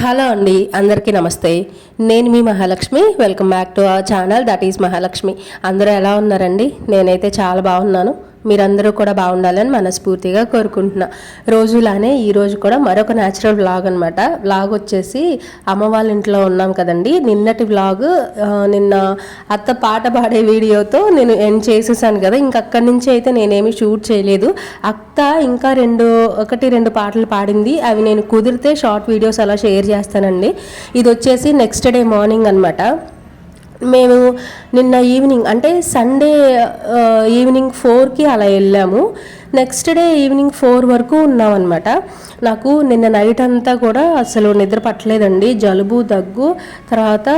Hello అండి అందరికీ నమస్తే. నేను మీ Mahalakshmi welcome back to our channel that is Mahalakshmi. అందరూ ఎలా ఉన్నారండి? నేనైతే చాలా బాగున్నాను. మీరందరూ కూడా బాగుండాలని మనస్ఫూర్తిగా కోరుకుంటున్నా. రోజులానే ఈ రోజు కూడా మరొక న్యాచురల్ వ్లాగ్ అనమాట వ్లాగ్ వచ్చేసి అమ్మ వాళ్ళ ఇంట్లో ఉన్నాం కదండి. నిన్నటి వ్లాగ్ నిన్న అత్త పాట పాడే వీడియోతో నేను ఎండ్ చేసేసాను కదా. ఇంక అక్కడి నుంచి అయితే నేనేమి షూట్ చేయలేదు. అత్త ఇంకా రెండు ఒకటి రెండు పాటలు పాడింది. అవి నేను కుదిరితే షార్ట్ వీడియోస్ అలా షేర్ చేస్తానండి. ఇది వచ్చేసి నెక్స్ట్ డే మార్నింగ్ అనమాట మేము నిన్న ఈవినింగ్ అంటే సండే ఈవినింగ్ ఫోర్కి అలా వెళ్ళాము. నెక్స్ట్ డే ఈవినింగ్ ఫోర్ వరకు ఉన్నామన్నమాట. నాకు నిన్న నైట్ అంతా కూడా అసలు నిద్ర పట్టలేదండి. జలుబు దగ్గు తర్వాత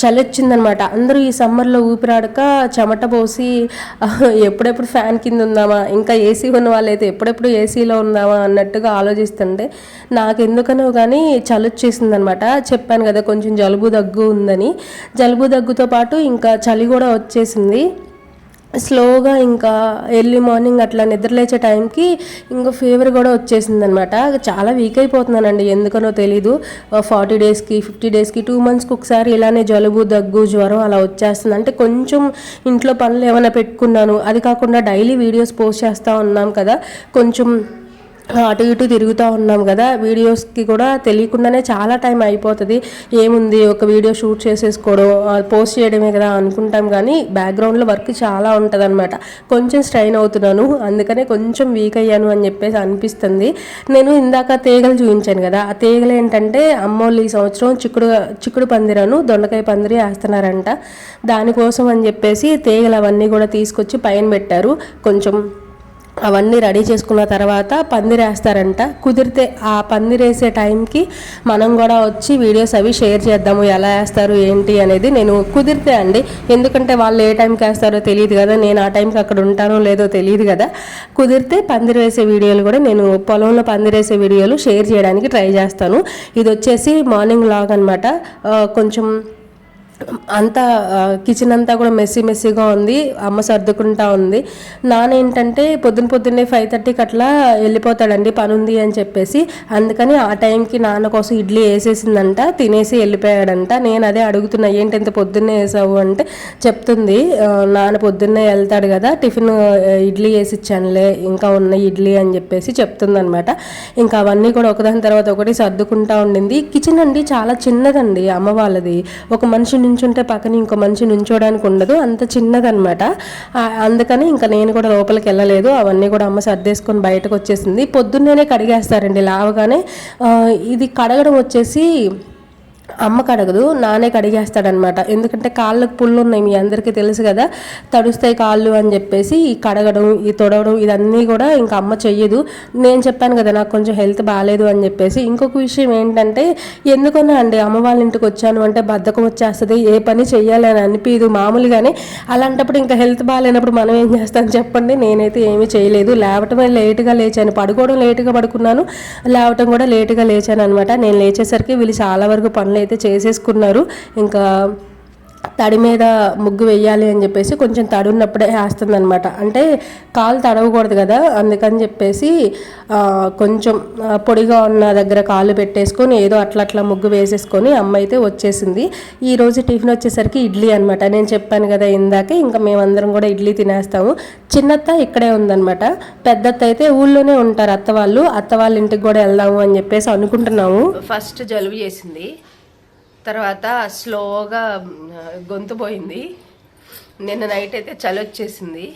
చలి వచ్చిందనమాట అందరూ ఈ సమ్మర్లో ఊపిరాడక చెమట పోసి ఎప్పుడెప్పుడు ఫ్యాన్ కింద ఉందామా ఇంకా ఏసీ ఉన్న వాళ్ళైతే ఎప్పుడెప్పుడు ఏసీలో ఉందామా అన్నట్టుగా ఆలోచిస్తుండే నాకు ఎందుకనో కానీ చలి వచ్చేసింది అనమాట చెప్పాను కదా కొంచెం జలుబు దగ్గు ఉందని. జలుబు దగ్గుతో పాటు ఇంకా చలి కూడా వచ్చేసింది. స్లోగా ఇంకా ఎర్లీ మార్నింగ్ అట్లా నిద్రలేచే టైంకి ఇంకా ఫీవర్ కూడా వచ్చేసింది అనమాట చాలా వీక్ అయిపోతున్నానండి ఎందుకనో తెలీదు. ఫార్టీ డేస్కి ఫిఫ్టీ డేస్కి టూ మంత్స్కి ఒకసారి ఇలానే జలుబు దగ్గు జ్వరం అలా వచ్చేస్తుంది. అంటే కొంచెం ఇంట్లో పనులు ఏమైనా పెట్టుకున్నాను అది కాకుండా డైలీ వీడియోస్ పోస్ట్ చేస్తూ ఉన్నాం కదా కొంచెం అటు ఇటు తిరుగుతూ ఉన్నాం కదా. వీడియోస్కి కూడా తెలియకుండానే చాలా టైం అయిపోతుంది. ఏముంది ఒక వీడియో షూట్ చేసేసుకోవడం పోస్ట్ చేయడమే కదా అనుకుంటాం కానీ బ్యాక్గ్రౌండ్లో వర్క్ చాలా ఉంటుంది కొంచెం స్ట్రైన్ అవుతున్నాను అందుకనే కొంచెం వీక్ అయ్యాను అని చెప్పేసి అనిపిస్తుంది. నేను ఇందాక తీగలు చూపించాను కదా ఆ తీగలు ఏంటంటే అమ్మోళ్ళు ఈ సంవత్సరం చిక్కుడు చిక్కుడు పందిరను దొండకాయ పందిరి వేస్తున్నారంట. దానికోసం అని చెప్పేసి తీగలు అవన్నీ కూడా తీసుకొచ్చి పైన పెట్టారు. కొంచెం అవన్నీ రెడీ చేసుకున్న తర్వాత పందిరేస్తారంట కుదిరితే ఆ పందిరేసే టైంకి మనం కూడా వచ్చి వీడియోస్ అవి షేర్ చేద్దాము ఎలా వేస్తారు ఏంటి అనేది నేను కుదిరితే అండి. ఎందుకంటే వాళ్ళు ఏ టైంకి వేస్తారో తెలియదు కదా నేను ఆ టైంకి అక్కడ ఉంటానో లేదో తెలియదు కదా. కుదిరితే పందిరి వేసే వీడియోలు కూడా నేను పొలంలో పందిరేసే వీడియోలు షేర్ చేయడానికి ట్రై చేస్తాను. ఇది వచ్చేసి మార్నింగ్ లాగ్ అనమాట కొంచెం అంతా కిచెన్ అంతా కూడా మెస్సీ మెస్సీగా ఉంది. అమ్మ సర్దుకుంటా ఉంది. నాన్న ఏంటంటే పొద్దున పొద్దున్నే ఫైవ్ థర్టీకి అట్లా వెళ్ళిపోతాడండి పని ఉంది అని చెప్పేసి. అందుకని ఆ టైంకి నాన్న కోసం ఇడ్లీ వేసేసిందంట తినేసి వెళ్ళిపోయాడంట. నేను అదే అడుగుతున్నా ఏంటి ఇంత పొద్దున్నే వేసావు? అంటే చెప్తుంది. నాన్న పొద్దున్నే వెళ్తాడు కదా టిఫిన్ ఇడ్లీ వేసి ఇచ్చానులే ఇంకా ఉన్న ఇడ్లీ అని చెప్పేసి చెప్తుందనమాట. ఇంకా అవన్నీ కూడా ఒకదాని తర్వాత ఒకటి సర్దుకుంటా ఉండింది. కిచెన్ అండి చాలా చిన్నదండి అమ్మ వాళ్ళది. ఒక మనిషి నుంచుంటే పక్కన ఇంకో మనిషి నుంచోడానికి ఉండదు. అంత చిన్నదనమాట అందుకని ఇంకా నేను కూడా లోపలికి వెళ్ళలేదు. అవన్నీ కూడా అమ్మ సర్దేసుకొని బయటకు వచ్చేసింది. పొద్దున్నేనే కడిగేస్తారండి. లావగానే ఇది కడగడం వచ్చేసి అమ్మ కడగదు నానే కడిగేస్తాడనమాట. ఎందుకంటే కాళ్ళకు పుళ్ళు ఉన్నాయి మీ అందరికీ తెలుసు కదా. తడుస్తాయి కాళ్ళు అని చెప్పేసి ఈ కడగడం ఈ తొడవడం ఇదన్నీ కూడా ఇంకా అమ్మ చెయ్యదు. నేను చెప్పాను కదా నాకు కొంచెం హెల్త్ బాగాలేదు అని చెప్పేసి. ఇంకొక విషయం ఏంటంటే ఎందుకన్నా అండి అమ్మ వాళ్ళ ఇంటికి వచ్చాను అంటే బద్ధకం వచ్చేస్తుంది ఏ పని చెయ్యాలి అని అనిపించదు మామూలుగానే. అలాంటప్పుడు ఇంకా హెల్త్ బాగాలేనప్పుడు మనం ఏం చేస్తాం చెప్పండి. నేనైతే ఏమీ చేయలేదు. లేవటమే లేటుగా లేచాను. పడుకోవడం లేటుగా పడుకున్నాను. లేవటం కూడా లేటుగా లేచాను అనమాట నేను లేచేసరికి వీళ్ళు చాలా వరకు పనులు అయితే చేసేసుకున్నారు. ఇంకా తడి మీద ముగ్గు వేయాలి అని చెప్పేసి కొంచెం తడి ఉన్నప్పుడే వేస్తుంది అనమాట అంటే కాలు తడవకూడదు కదా అందుకని చెప్పేసి కొంచెం పొడిగా ఉన్న దగ్గర కాళ్ళు పెట్టేసుకొని ఏదో అట్లా అట్లా ముగ్గు వేసేసుకొని అమ్మ అయితే వచ్చేసింది. ఈరోజు టిఫిన్ వచ్చేసరికి ఇడ్లీ అనమాట నేను చెప్పాను కదా ఇందాకే ఇంకా మేమందరం కూడా ఇడ్లీ తినేస్తాము. చిన్నత్త ఇక్కడే ఉందనమాట పెద్దత్త అయితే ఊళ్ళోనే ఉంటారు అత్త వాళ్ళు. అత్త వాళ్ళ ఇంటికి కూడా వెళ్దాము అని చెప్పేసి అనుకుంటున్నాము. ఫస్ట్ జలుబు చేసింది. తర్వాత స్లోగా గొంతు పోయింది. నిన్న నైట్ అయితే చలి వచ్చేసింది.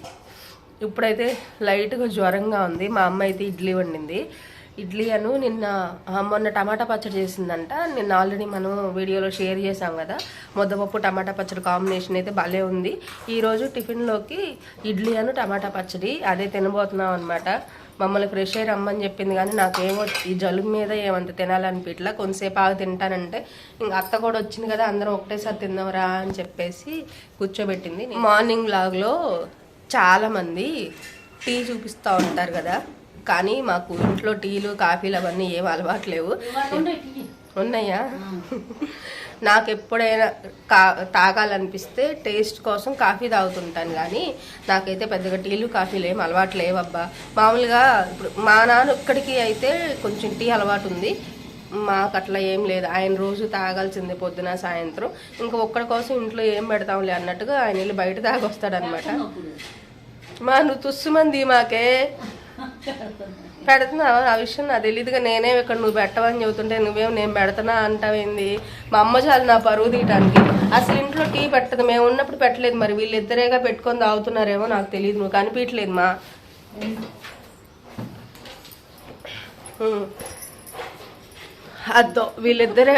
ఇప్పుడైతే లైట్గా జ్వరంగా ఉంది. మా అమ్మ అయితే ఇడ్లీ వండింది. ఇడ్లీ అను నిన్న మొన్న టమాటా పచ్చడి చేసిందంట. నిన్న ఆల్రెడీ మనం వీడియోలో షేర్ చేసాం కదా. ముద్దపప్పు టమాటా పచ్చడి కాంబినేషన్ అయితే భలే ఉంది. ఈరోజు టిఫిన్లోకి ఇడ్లీ అను టమాటా పచ్చడి అదే తినబోతున్నాం అనమాట మమ్మల్ని ఫ్రెష్ అయ్యి రమ్మని చెప్పింది కానీ నాకేమో ఈ జలుబు మీద ఏమంత తినాలనిపించట్లా కొంతసేపు ఆగి తింటానంటే ఇంక అత్త కూడా వచ్చింది కదా అందరం ఒకటేసారి తిందాంరా అని చెప్పేసి కూర్చోబెట్టింది. మార్నింగ్ లాగ్లో చాలామంది టీ చూపిస్తూ ఉంటారు కదా కానీ మాకు ఇంట్లో టీలు కాఫీలు అవన్నీ ఏం అలవాట్లేవు ఉన్నాయా? నాకు ఎప్పుడైనా కా తాగాలనిపిస్తే టేస్ట్ కోసం కాఫీ తాగుతుంటాను కానీ నాకైతే పెద్దగా టీలు కాఫీలు ఏం అలవాటు లేవబ్బా. మామూలుగా ఇప్పుడు మా నాన్న ఒక్కడికి అయితే కొంచెం టీ అలవాటు ఉంది. మాకు అట్లా ఏం లేదు. ఆయన రోజు తాగాల్సిందే పొద్దున సాయంత్రం. ఇంకా ఒక్కడి కోసం ఇంట్లో ఏం పెడతాంలే అన్నట్టుగా ఆయన వెళ్ళి బయట తాగొస్తాడనమాట మా నువ్వు తుస్సుమంది మాకే. పెడుతున్నావా ఆ విషయం నాకు తెలియదుగా నేనే ఇక్కడ నువ్వు పెట్టవని చెబుతుంటే నువ్వేం నేను పెడతానా అంటావేంది? మా అమ్మ చాలు నా పరువు తీయటానికి. అసలు ఇంట్లో టీ పెట్టదు. మేము ఉన్నప్పుడు పెట్టలేదు మరి. వీళ్ళిద్దరేగా పెట్టుకొని తాగుతున్నారేమో నాకు తెలియదు నువ్వు కనిపించలేదు మా. అద్దో వీళ్ళిద్దరే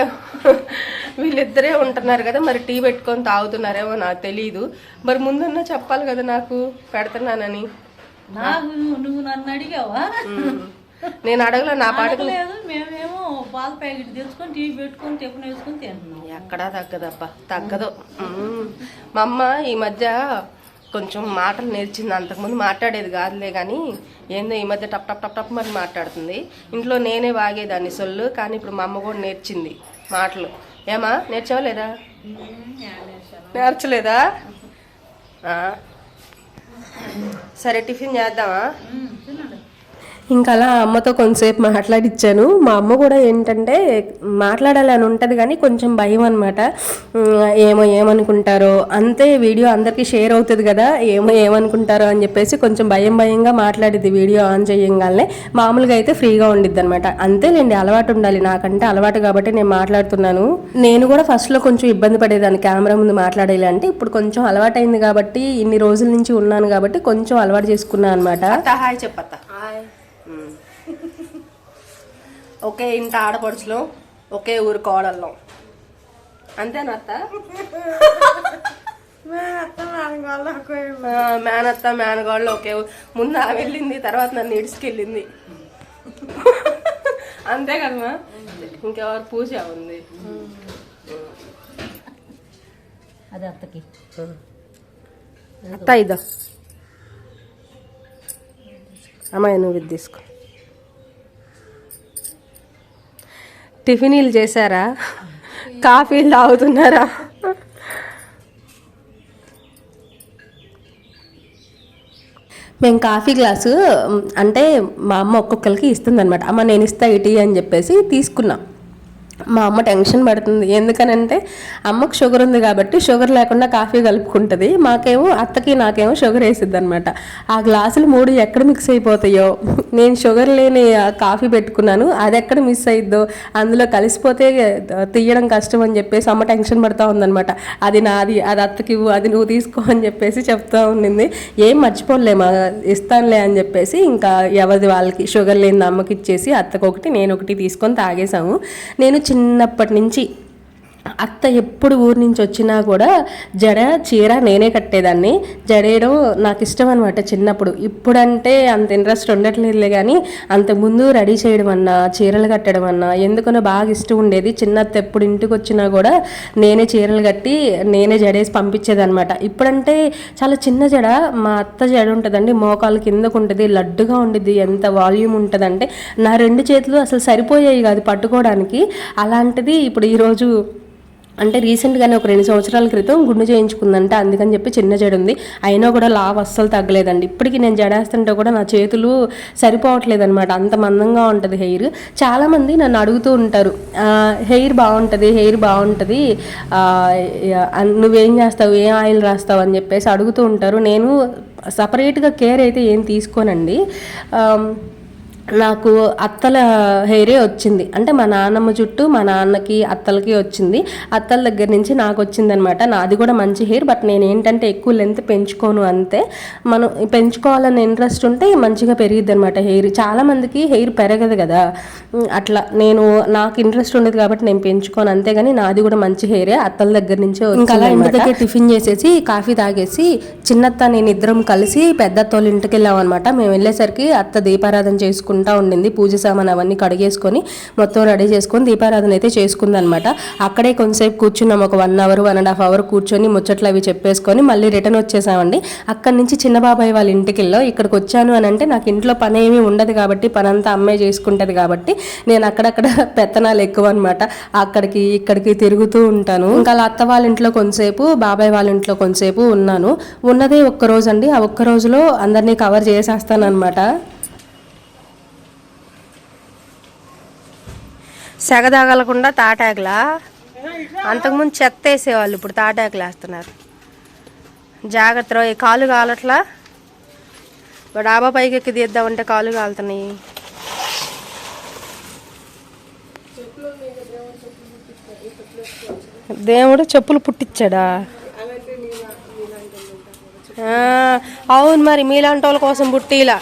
వీళ్ళిద్దరే ఉంటున్నారు కదా మరి టీ పెట్టుకొని తాగుతున్నారేమో నాకు తెలియదు మరి ముందన్నా చెప్పాలి కదా నాకు. పెడుతున్నానని. నాకు నువ్వు నన్ను అడిగావా. నేను అడగల నా పాటకు లేదు మేమేమో పాల ప్యాకెట్ తెచ్చుకొని టీవీ పెట్టుకొని టిఫిన్ వేసుకొని తింటున్నాం ఎక్కడా తగ్గదబ్బా తగ్గదు. మా అమ్మ ఈ మధ్య కొంచెం మాటలు నేర్చింది అంతకుముందు మాట్లాడేది కాదులే కానీ ఏందో ఈ మధ్య టప్ టప్ టప్ టప్ మరి మాట్లాడుతుంది. ఇంట్లో నేనే వాగేదాన్ని సొల్లు కానీ ఇప్పుడు మా అమ్మ కూడా నేర్చింది మాటలు. ఏమా నేర్చావా లేదా? నేర్చలేదా. సరే టిఫిన్ చేద్దామా? ఇంకా అలా అమ్మతో కొంతసేపు మాట్లాడిచ్చాను. మా అమ్మ కూడా ఏంటంటే మాట్లాడాలని ఉంటుంది కానీ కొంచెం భయం అనమాట ఏమో ఏమనుకుంటారో. అంతే వీడియో అందరికీ షేర్ అవుతుంది కదా ఏమో ఏమనుకుంటారో అని చెప్పేసి కొంచెం భయం భయంగా మాట్లాడిద్ది వీడియో ఆన్ చేయంగానే మామూలుగా అయితే ఫ్రీగా ఉండిద్ది అనమాట అంతేలేండి అలవాటు ఉండాలి. నాకంటే అలవాటు కాబట్టి నేను మాట్లాడుతున్నాను. నేను కూడా ఫస్ట్లో కొంచెం ఇబ్బంది పడేదాన్ని కెమెరా ముందు మాట్లాడేలా అంటే ఇప్పుడు కొంచెం అలవాటు అయింది కాబట్టి ఇన్ని రోజుల నుంచి ఉన్నాను కాబట్టి కొంచెం అలవాటు చేసుకున్నాను అనమాట హాయ్ చెప్పత్త. హాయ్. ఒకే ఇంట ఆడపడుచులో ఒకే ఊరు కోడళ్ళం అంతేనా అత్త? ఆ, మేనత్త మేనగాళ్ళు ఒకే. ముందు ఆమె వెళ్ళింది తర్వాత నన్ను ఇడుచుకెళ్ళింది అంతే కదమ్మా ఇంకెవరు పూజ ఉంది. అది అత్తకి. అత్త ఇదో. అమ్మాయి నువ్వు ఇది తీసుకో. టిఫినీలు చేశారా? కాఫీలు తాగుతున్నారా? మేము కాఫీ గ్లాసు అంటే మా అమ్మ ఒక్కొక్కరికి ఇస్తుందనమాట అమ్మ నేను ఇస్తా ఇటీ అని చెప్పేసి తీసుకున్నాం. మా అమ్మ టెన్షన్ పడుతుంది. ఎందుకనంటే అమ్మకు షుగర్ ఉంది కాబట్టి షుగర్ లేకుండా కాఫీ కలుపుకుంటుంది. మాకేమో అత్తకి నాకేమో షుగర్ వేసిద్ది అనమాట ఆ గ్లాసులు మూడు ఎక్కడ మిక్స్ అయిపోతాయో? నేను షుగర్ లేని కాఫీ పెట్టుకున్నాను. అది ఎక్కడ మిస్ అయిద్దో? అందులో కలిసిపోతే తీయడం కష్టం అని చెప్పేసి అమ్మ టెన్షన్ పడుతూ ఉందనమాట అది నాది అది అత్తకి అది నువ్వు తీసుకో అని చెప్పేసి చెప్తా ఉండింది. ఏం మర్చిపోలేమా ఇస్తానులే అని చెప్పేసి ఇంకా ఎవరిది వాళ్ళకి షుగర్ లేని అమ్మకి ఇచ్చేసి అత్తకు ఒకటి నేను ఒకటి తీసుకొని తాగేసాము నేను చిన్నప్పటి నుంచి అత్త ఎప్పుడు ఊరి నుంచి వచ్చినా కూడా జడ చీర నేనే కట్టేదాన్ని. జడేయడం నాకు ఇష్టం అనమాట చిన్నప్పుడు. ఇప్పుడంటే అంత ఇంట్రెస్ట్ ఉండట్లేదులే కానీ అంతకుముందు రెడీ చేయడం అన్నా చీరలు కట్టడం అన్నా ఎందుకనో బాగా ఇష్టం ఉండేది. చిన్నత్త ఎప్పుడు ఇంటికి వచ్చినా కూడా నేనే చీరలు కట్టి నేనే జడేసి పంపించేదన్నమాట. ఇప్పుడంటే చాలా చిన్న జడ మా అత్త జడ ఉంటుందండి. మోకాలు కిందకు ఉంటుంది లడ్డుగా ఉండిద్ది. ఎంత వాల్యూమ్ ఉంటుందంటే నా రెండు చేతులు అసలు సరిపోయాయి కాదు పట్టుకోవడానికి. అలాంటిది ఇప్పుడు ఈరోజు అంటే రీసెంట్గానే ఒక రెండు సంవత్సరాల క్రితం గుండు చేయించుకుందంట అందుకని చెప్పి చిన్న జడ ఉంది అయినా కూడా లావ్ అస్సలు తగ్గలేదండి. ఇప్పటికి నేను జడేస్తుంటే కూడా నా చేతులు సరిపోవట్లేదు అనమాట అంత మందంగా ఉంటుంది హెయిర్. చాలామంది నన్ను అడుగుతూ ఉంటారు హెయిర్ బాగుంటుంది హెయిర్ బాగుంటుంది. నువ్వేం చేస్తావు ఏం ఆయిల్ రాస్తావు? అని చెప్పేసి అడుగుతూ ఉంటారు. నేను సపరేట్గా కేర్ అయితే ఏం తీసుకోనండి. నాకు అత్తల హెయిరే వచ్చింది. అంటే మా నాన్నమ్మ జుట్టు మా నాన్నకి అత్తలకి వచ్చింది. అత్తల దగ్గర నుంచి నాకు వచ్చిందనమాట. నాది కూడా మంచి హెయిర్ బట్ నేను ఏంటంటే ఎక్కువ లెంత్ పెంచుకోను అంతే. మనం పెంచుకోవాలన్న ఇంట్రెస్ట్ ఉంటే మంచిగా పెరిగిద్ది అనమాట హెయిర్. చాలా మందికి హెయిర్ పెరగదు కదా. అట్లా నేను నాకు ఇంట్రెస్ట్ ఉండదు కాబట్టి నేను పెంచుకోను అంతేగాని నాది కూడా మంచి హెయిరే అత్తల దగ్గర నుంచే ఇంకా అలా ఇంటి దగ్గర టిఫిన్ చేసేసి కాఫీ తాగేసి చిన్నత్త నేను ఇద్దరం కలిసి పెద్ద అత్తోళ్ళ ఇంటికి వెళ్ళాం అనమాట మేము వెళ్ళేసరికి అత్త దీపారాధన చేసుకుంటా ఉండింది. పూజ సామాన్ అవన్నీ కడిగేసుకొని మొత్తం రెడీ చేసుకొని దీపారాధన అయితే చేసుకుందనమాట అక్కడే కొంతసేపు కూర్చున్నాం. ఒక one hour one and half hour కూర్చొని ముచ్చట్లు అవి చెప్పేసుకొని మళ్ళీ రిటర్న్ వచ్చేసామండి. అక్కడి నుంచి చిన్న బాబాయ్ వాళ్ళ ఇంటికి వెళ్ళో ఇక్కడికి వచ్చాను అని అంటే నాకు ఇంట్లో పని ఏమీ ఉండదు కాబట్టి పని అంతా అమ్మే చేసుకుంటుంది కాబట్టి నేను అక్కడక్కడ పెత్తనాలు ఎక్కువ అనమాట అక్కడికి ఇక్కడికి తిరుగుతూ ఉంటాను. ఇంకా అలా అత్త వాళ్ళ ఇంట్లో కొంతసేపు బాబాయ్ వాళ్ళ ఇంట్లో కొంతసేపు ఉన్నాను. ఉన్నదే ఒక్క రోజు అండి ఆ ఒక్క రోజులో అందరినీ కవర్ చేసేస్తాను సెగ తాగలకుండా తాటాకులా? అంతకుముందు చెత్త వేసేవాళ్ళు ఇప్పుడు తాటాకులు వేస్తున్నారు జాగ్రత్త ఈ కాలు కాలట్లా? ఇప్పుడు డాబా పైకి ఎక్కి తీద్దామంటే కాలు కాలుతున్నాయి. దేవుడు చెప్పులు పుట్టించాడా అవును మరి మీలాంటి వాళ్ళ కోసం పుట్టిలా.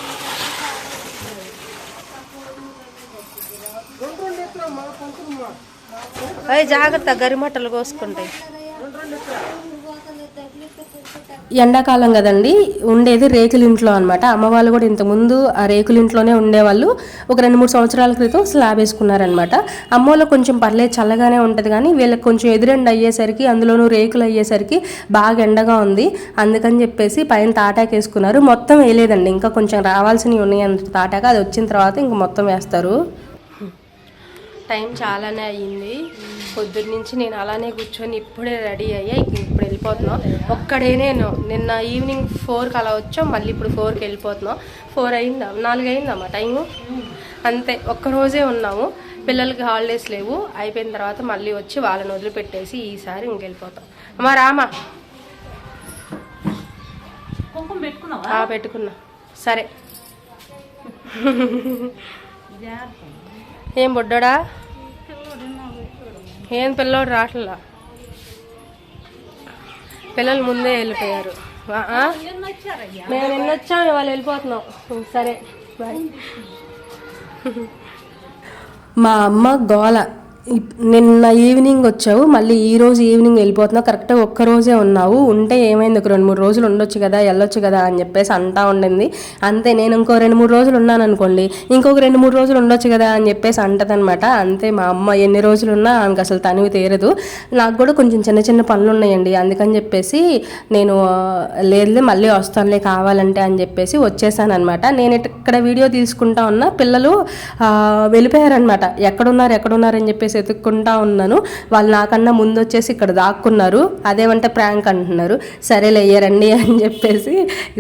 అయ్యి జాగ్రత్త గరిమట్టలు కోసుకుంటాయి. ఎండాకాలం కదండి ఉండేది రేకుల ఇంట్లో అనమాట అమ్మవాళ్ళు కూడా ఇంతకుముందు ఆ రేకుల ఇంట్లోనే ఉండేవాళ్ళు. ఒక రెండు మూడు సంవత్సరాల క్రితం స్లాబ్ వేసుకున్నారనమాట అమ్మ వాళ్ళు కొంచెం పర్లేదు చల్లగానే ఉంటుంది కానీ వీళ్ళకి కొంచెం ఎదురెండ అయ్యేసరికి అందులోనూ రేకులు అయ్యేసరికి బాగా ఎండగా ఉంది. అందుకని చెప్పేసి పైన తాటాకు వేసుకున్నారు. మొత్తం వేయలేదండి ఇంకా కొంచెం రావాల్సినవి ఉన్నాయి అంత తాటాక. అది వచ్చిన తర్వాత ఇంక మొత్తం వేస్తారు. టైం చాలానే అయ్యింది. పొద్దున్న నుంచి నేను అలానే కూర్చొని ఇప్పుడే రెడీ అయ్యా. ఇక ఇప్పుడు వెళ్ళిపోతున్నాం. ఒక్కడే నేను. నిన్న ఈవినింగ్ ఫోర్కి అలా వచ్చాం. మళ్ళీ ఇప్పుడు ఫోర్కి వెళ్ళిపోతున్నాం. ఫోర్ అయిందా? నాలుగు అయిందమ్మా టైము? అంతే. ఒక్క రోజే ఉన్నాము. పిల్లలకి హాలిడేస్ లేవు. అయిపోయిన తర్వాత మళ్ళీ వచ్చి వాళ్ళని వదిలిపెట్టేసి ఈసారి ఇంకెళ్ళిపోతాం అమ్మా రామా. పెట్టుకున్నా. సరే. ఏం బొడ్డోడా? ఏం పిల్లోడు రావట్లా పిల్లలు ముందే వెళ్ళిపోయారు. మేము వచ్చాం ఇవాళ వెళ్ళిపోతున్నాం. సరే బాయ్. మా అమ్మ గోల. ఇప్- నిన్న ఈవినింగ్ వచ్చావు మళ్ళీ ఈ రోజు ఈవినింగ్ వెళ్ళిపోతున్నావు కరెక్ట్గా ఒక్క రోజే ఉన్నావు ఉంటే ఏమైంది ఒక రెండు మూడు రోజులు ఉండొచ్చు కదా వెళ్ళొచ్చు కదా అని చెప్పేసి అంటా ఉండింది. అంతే నేను ఇంకో రెండు మూడు రోజులు ఉన్నాను అనుకోండి ఇంకొక రెండు మూడు రోజులు ఉండొచ్చు కదా అని చెప్పేసి అంటదనమాట అంతే మా అమ్మ ఎన్ని రోజులు ఉన్నా ఆమెకు అసలు తనివి తీరదు. నాకు కూడా కొంచెం చిన్న చిన్న పనులు ఉన్నాయండి అందుకని చెప్పేసి నేను లేదులే మళ్ళీ వస్తానులే కావాలంటే అని చెప్పేసి వచ్చేసాను అనమాట నేను ఇక్కడ వీడియో తీసుకుంటా ఉన్నా పిల్లలు వెళ్ళిపోయారనమాట ఎక్కడున్నారు ఎక్కడున్నారని చెప్పేసి చెప్పేసి ఎత్తుక్కుంటా ఉన్నాను. వాళ్ళు నాకన్నా ముందు వచ్చేసి ఇక్కడ దాక్కున్నారు. అదేమంటే ప్రాంక్ అంటున్నారు. సరేలే రండి అని చెప్పేసి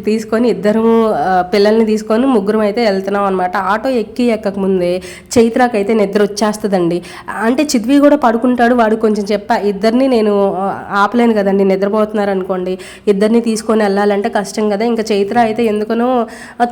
తీసుకొని ఇద్దరము పిల్లల్ని తీసుకొని ముగ్గురం అయితే వెళ్తున్నాం అనమాట ఆటో ఎక్కి ఎక్కక ముందే చైత్రాకైతే నిద్ర వచ్చేస్తుందండి. అంటే చిద్వి కూడా పడుకుంటాడు వాడు కొంచెం చెప్పా ఇద్దరిని నేను ఆపలేను కదండి నిద్రపోతున్నారు అనుకోండి. ఇద్దరిని తీసుకొని వెళ్ళాలంటే కష్టం కదా. ఇంకా చైత్ర అయితే ఎందుకనో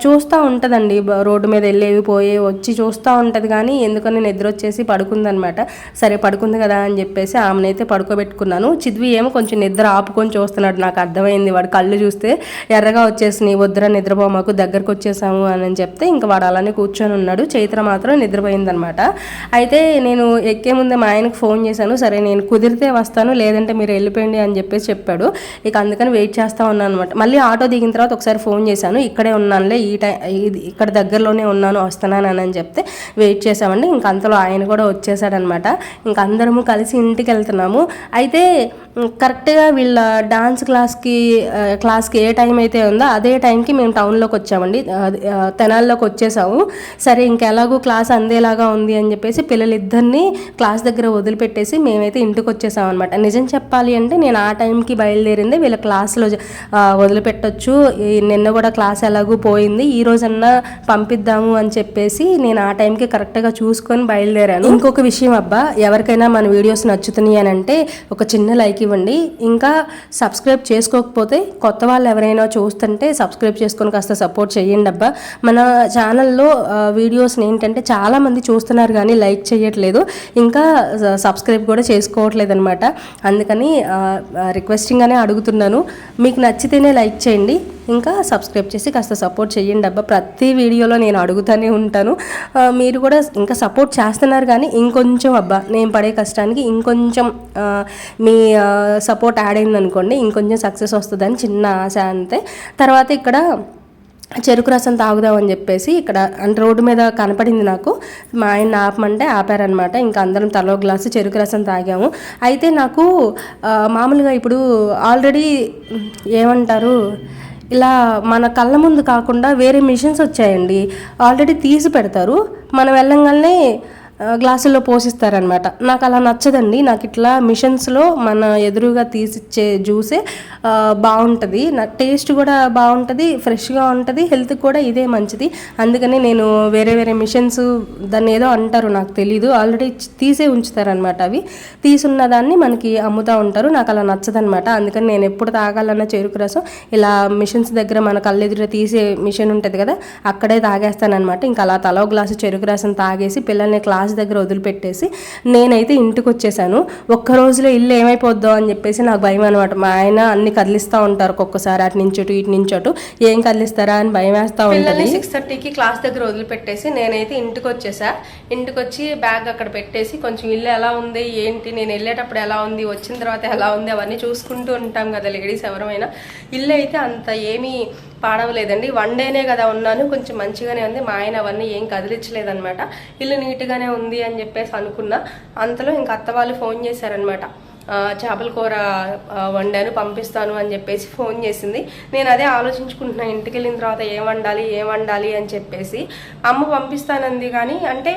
చూస్తూ ఉంటుందండి. రోడ్డు మీద వెళ్ళేవి పోయి వచ్చి చూస్తూ ఉంటుంది కానీ ఎందుకని నిద్ర వచ్చేసి పడుకుందనమాట సరే పడుకుంది కదా అని చెప్పేసి ఆమెనైతే పడుకోబెట్టుకున్నాను. చిద్వి ఏమో కొంచెం నిద్ర ఆపుకొని చూస్తున్నాడు. నాకు అర్థమైంది. వాడు కళ్ళు చూస్తే ఎర్రగా వచ్చేసినాయి. వద్దురా నిద్రపోమాకు దగ్గరకు వచ్చేసాము అని చెప్తే ఇంకా వాడు అలానే కూర్చొని ఉన్నాడు. చైత్ర మాత్రం నిద్రపోయిందనమాట అయితే నేను ఎక్కే ముందే మా ఆయనకు ఫోన్ చేశాను. సరే నేను కుదిరితే వస్తాను లేదంటే మీరు వెళ్ళిపోయండి అని చెప్పేసి చెప్పాడు. ఇక అందుకని వెయిట్ చేస్తా ఉన్నాను అనమాట మళ్ళీ ఆటో దిగిన తర్వాత ఒకసారి ఫోన్ చేశాను. ఇక్కడే ఉన్నానులే ఈ టైం ఇక్కడ దగ్గరలోనే ఉన్నాను వస్తున్నాను అని చెప్తే వెయిట్ చేసామండి ఇంక అంతలో ఆయన కూడా వచ్చేసాడనమాట ఇంకా అందరము కలిసి ఇంటికి వెళ్తున్నాము అయితే కరెక్ట్గా వీళ్ళ డాన్స్ క్లాస్కి క్లాస్కి ఏ టైం అయితే ఉందో అదే టైంకి మేము టౌన్లోకి వచ్చామండి. తెనాల్లోకి వచ్చేసాము. సరే ఇంకెలాగో క్లాస్ అందేలాగా ఉంది అని చెప్పేసి పిల్లలిద్దరిని క్లాస్ దగ్గర వదిలిపెట్టేసి మేమైతే ఇంటికి వచ్చేసాం అనమాట నిజం చెప్పాలి అంటే నేను ఆ టైంకి బయలుదేరింది వీళ్ళ క్లాస్లో వదిలిపెట్టచ్చు. వదిలిపెట్టొచ్చు నిన్న కూడా క్లాస్ ఎలాగూ పోయింది. ఈ రోజన్నా పంపిద్దాము అని చెప్పేసి నేను ఆ టైంకి కరెక్ట్గా చూసుకొని బయలుదేరాను. ఇంకొక విషయం అబ్బా ఎవరికైనా మన వీడియోస్ నచ్చుతున్నాయి అని అంటే ఒక చిన్న లైక్ ఇవ్వండి. ఇంకా సబ్స్క్రైబ్ చేసుకోకపోతే కొత్త వాళ్ళు ఎవరైనా చూస్తుంటే సబ్స్క్రైబ్ చేసుకొని కాస్త సపోర్ట్ చేయండి అబ్బా. మన ఛానల్లో వీడియోస్ని ఏంటంటే చాలామంది చూస్తున్నారు కానీ లైక్ చేయట్లేదు. ఇంకా సబ్స్క్రైబ్ కూడా చేసుకోవట్లేదు అనమాట అందుకని రిక్వెస్టింగ్గానే అడుగుతున్నాను. మీకు నచ్చితేనే లైక్ చేయండి. ఇంకా సబ్స్క్రైబ్ చేసి కాస్త సపోర్ట్ చేయండి అబ్బా. ప్రతి వీడియోలో నేను అడుగుతూనే ఉంటాను. మీరు కూడా ఇంకా సపోర్ట్ చేస్తున్నారు కానీ ఇంకొంచెం అబ్బా నేను పడే కష్టానికి ఇంకొంచెం మీ సపోర్ట్ యాడ్ అయిందనుకోండి ఇంకొంచెం సక్సెస్ వస్తుందని చిన్న ఆశ అంతే. తర్వాత ఇక్కడ చెరుకు రసం తాగుదామని చెప్పేసి ఇక్కడ అంటే రోడ్డు మీద కనపడింది నాకు. మా ఆయన ఆపమంటే ఆపారనమాట ఇంకా అందరం తలో గ్లాసు చెరుకు రసం తాగాము. అయితే నాకు మామూలుగా ఇప్పుడు ఆల్రెడీ ఏమంటారు ఇలా మన కళ్ళ ముందు కాకుండా వేరే మిషన్స్ వచ్చాయండి. ఆల్రెడీ తీసి పెడతారు. మనం వెళ్ళంగానే గ్లాసుల్లో పోసిస్తారనమాట నాకు అలా నచ్చదండి. నాకు ఇట్లా మిషన్స్లో మన ఎదురుగా తీసిచ్చే జ్యూసే బాగుంటుంది నా టేస్ట్ కూడా బాగుంటుంది ఫ్రెష్గా ఉంటుంది హెల్త్ కూడా ఇదే మంచిది. అందుకని నేను వేరే వేరే మిషన్స్ దాన్ని ఏదో అంటారు నాకు తెలీదు. ఆల్రెడీ తీసే ఉంచుతారనమాట అవి. తీసున్న దాన్ని మనకి అమ్ముతూ ఉంటారు. నాకు అలా నచ్చదనమాట అందుకని నేను ఎప్పుడు తాగాలన్న చెరుకు రసం ఇలా మిషన్స్ దగ్గర మన కళ్ళెదుట తీసే మిషన్ ఉంటుంది కదా అక్కడే తాగేస్తానమాట ఇంకా అలా తలో గ్లాసు చెరుకు రసం తాగేసి పిల్లల్ని క్లాస్ దగ్గర వదిలిపెట్టేసి నేనైతే ఇంటికి వచ్చేసాను ఒక్క రోజులో ఇల్లు ఏమైపోద్దో అని చెప్పేసి నాకు భయం అనమాట మా ఆయన అన్ని కదిలిస్తూ ఉంటారు ఒక్కొక్కసారి అటు నుంచి అటు ఇటు నుంచి అటు. ఏం కదిలిస్తారా? అని భయం వేస్తూ ఉంటుంది. సిక్స్ థర్టీకి క్లాస్ దగ్గర వదిలిపెట్టేసి నేనైతే ఇంటికి వచ్చేసా ఇంటికి వచ్చి బ్యాగ్ అక్కడ పెట్టేసి కొంచెం ఇల్లు ఎలా ఉంది ఏంటి నేను వెళ్ళేటప్పుడు ఎలా ఉంది వచ్చిన తర్వాత ఎలా ఉంది అవన్నీ చూసుకుంటూ ఉంటాం కదా లేడీస్ ఎవరైనా ఇల్లు అయితే అంత ఏమీ పాడవలేదండి. వన్ డేనే కదా ఉన్నాను. కొంచెం మంచిగానే ఉంది. మా ఆయన అవన్నీ ఏం కదిలించలేదన్నమాట. ఇల్లు నీట్గానే ఉంది అని చెప్పేసి అనుకున్నా. అంతలో ఇంక అత్త వాళ్ళు ఫోన్ చేశారనమాట చేపల కూర వండాను పంపిస్తాను అని చెప్పేసి ఫోన్ చేసింది. నేను అదే ఆలోచించుకుంటున్నా. ఇంటికి వెళ్ళిన తర్వాత ఏం వండాలి ఏం వండాలి అని చెప్పేసి. అమ్మ పంపిస్తానంది. కానీ అంటే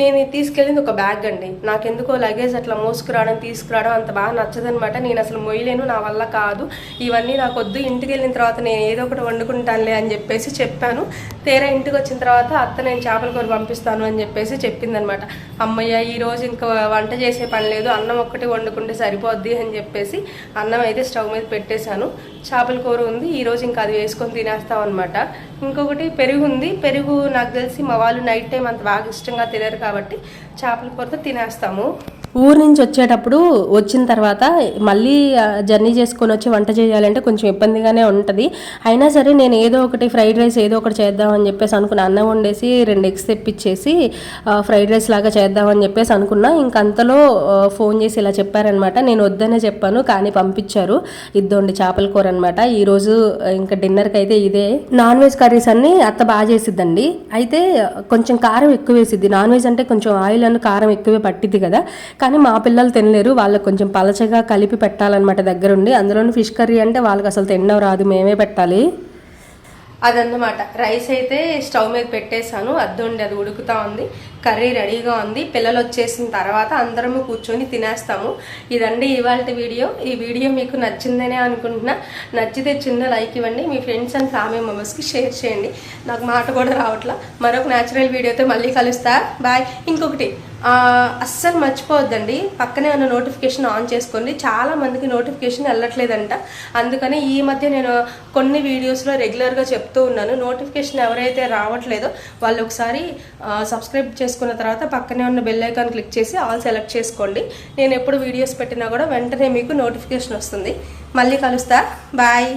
నేను ఇది తీసుకెళ్ళింది ఒక బ్యాగ్ అండి. నాకెందుకో లగేజ్ అట్లా మోసుకురావడం తీసుకురావడం అంత బాగా నచ్చదనమాట. నేను అసలు మొయ్యలేను నా వల్ల కాదు. ఇవన్నీ నాకు వద్దు ఇంటికి వెళ్ళిన తర్వాత నేను ఏదో ఒకటి వండుకుంటానులే అని చెప్పేసి చెప్పాను. తీరా ఇంటికి వచ్చిన తర్వాత అత్త నేను చేపల కూర పంపిస్తాను అని చెప్పేసి చెప్పిందనమాట. అమ్మయ్య ఈ రోజు ఇంకా వంట చేసే పని లేదు అన్నం ఒక్కటి వండుకుంటే సరిపోద్ది అని చెప్పేసి అన్నం అయితే స్టవ్ మీద పెట్టేశాను. చేపల కూర ఉంది ఈ రోజు ఇంకా అది వేసుకొని తినేస్తాం అనమాట ఇంకొకటి పెరుగు ఉంది. పెరుగు నాకు తెలిసి మా వాళ్ళు నైట్ టైం అంత బాగా ఇష్టంగా తినరు కాబట్టి చేపల కూరతో తినేస్తాము. ఊరు నుంచి వచ్చేటప్పుడు వచ్చిన తర్వాత మళ్ళీ జర్నీ చేసుకొని వచ్చి వంట చేయాలంటే కొంచెం ఇబ్బందిగానే ఉంటుంది. అయినా సరే నేను ఏదో ఒకటి ఫ్రైడ్ రైస్ ఏదో ఒకటి చేద్దామని చెప్పేసి అనుకున్నా. అన్నం వండేసి రెండు ఎగ్స్ తెప్పించేసి ఫ్రైడ్ రైస్ లాగా చేద్దామని చెప్పేసి అనుకున్నా. ఇంకంతలో ఫోన్ చేసి ఇలా చెప్పారనమాట. నేను వద్దనే చెప్పాను కానీ పంపించారు. ఇద్దోండి చేపల కూర అనమాట. ఈరోజు ఇంకా డిన్నర్కి అయితే ఇదే. నాన్ వెజ్ కర్రీస్ అన్ని అత్త బాగా చేసిద్దండి. అయితే కొంచెం కారం ఎక్కువ వేసిద్ది. నాన్ వెజ్ అంటే కొంచెం ఆయిల్ అని కారం ఎక్కువే పట్టిద్ది కదా. కానీ మా పిల్లలు తినలేరు. వాళ్ళకి కొంచెం పలచగా కలిపి పెట్టాలన్నమాట దగ్గరుండి. అందులోని ఫిష్ కర్రీ అంటే వాళ్ళకి అసలు తినడం రాదు. మేమే పెట్టాలి. అదన్నమాట. రైస్ అయితే స్టవ్ మీద పెట్టేశాను. అద్దుండి అది ఉడుకుతా ఉంది. కర్రీ రెడీగా ఉంది. పిల్లలు వచ్చేసిన తర్వాత అందరము కూర్చొని తినేస్తాము. ఇదండి ఇవాళ వీడియో. ఈ వీడియో మీకు నచ్చిందనే అనుకుంటున్నా. నచ్చితే చిన్న లైక్ ఇవ్వండి. మీ ఫ్రెండ్స్ అండ్ ఫ్యామిలీ మెంబర్స్కి షేర్ చేయండి. నాకు మాట కూడా రావట్లా. మరొక న్యాచురల్ వీడియోతో మళ్ళీ కలుస్తా. బాయ్. ఇంకొకటి. అస్సలు మర్చిపోవద్దండి. పక్కనే ఉన్న నోటిఫికేషన్ ఆన్ చేసుకోండి. చాలా మందికి నోటిఫికేషన్ వెళ్ళట్లేదంట. అందుకని ఈ మధ్య నేను కొన్ని వీడియోస్లో రెగ్యులర్గా చెప్తూ ఉన్నాను. నోటిఫికేషన్ ఎవరైతే రావట్లేదో వాళ్ళు ఒకసారి సబ్స్క్రైబ్ చేసుకున్న తర్వాత పక్కనే ఉన్న బెల్ ఐకాన్ క్లిక్ చేసి ఆల్ సెలెక్ట్ చేసుకోండి. నేను ఎప్పుడు వీడియోస్ పెట్టినా కూడా వెంటనే మీకు నోటిఫికేషన్ వస్తుంది. మళ్ళీ కలుస్తా. బాయ్